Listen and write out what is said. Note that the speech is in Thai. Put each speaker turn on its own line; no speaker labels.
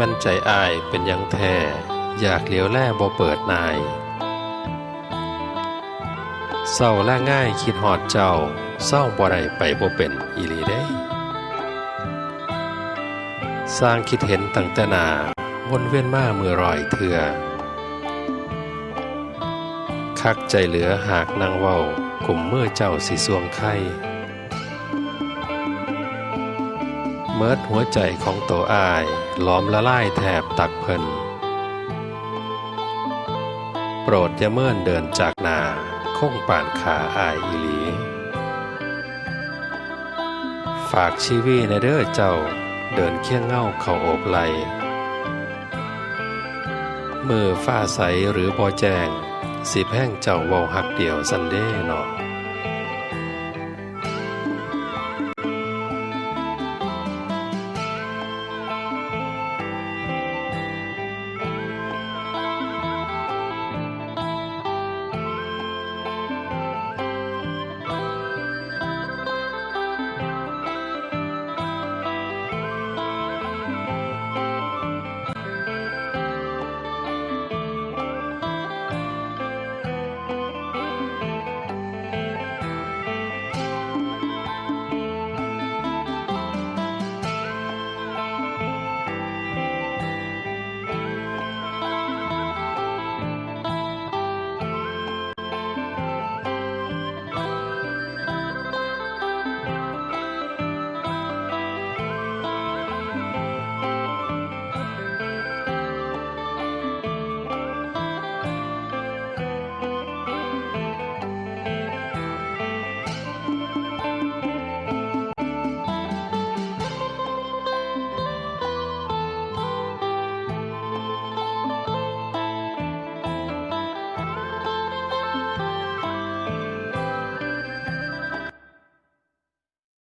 มันใจอายเป็นยังแท้อยากเหลียวแล่บ่เปิดนายเศร้าและง่ายคิดหอดเจ้าเศร้าบ่ได้ไปบ่เป็นอีหลีเด้ สร้างคิดเห็นตั้งแต่นาวนเวียนมามือรอยเถื่อคักใจเหลือหากนางเว้ากลุ่มเมื่อเจ้าสิสวงไข่ เมิดหัวใจของตัวอายล้อมละลายแทบตักเพิ่นโปรดอย่าเมื่อนเดินจากนาคงป่านขาอายอีหลี ฝากชีวีในเด้อเจ้าเดินเคียงเง่าเข้าโอบไหลมือฟ้าใสหรือบ่แจงสิแพ่งเจ้าเว้าหักเดียวสันเด้เนาะ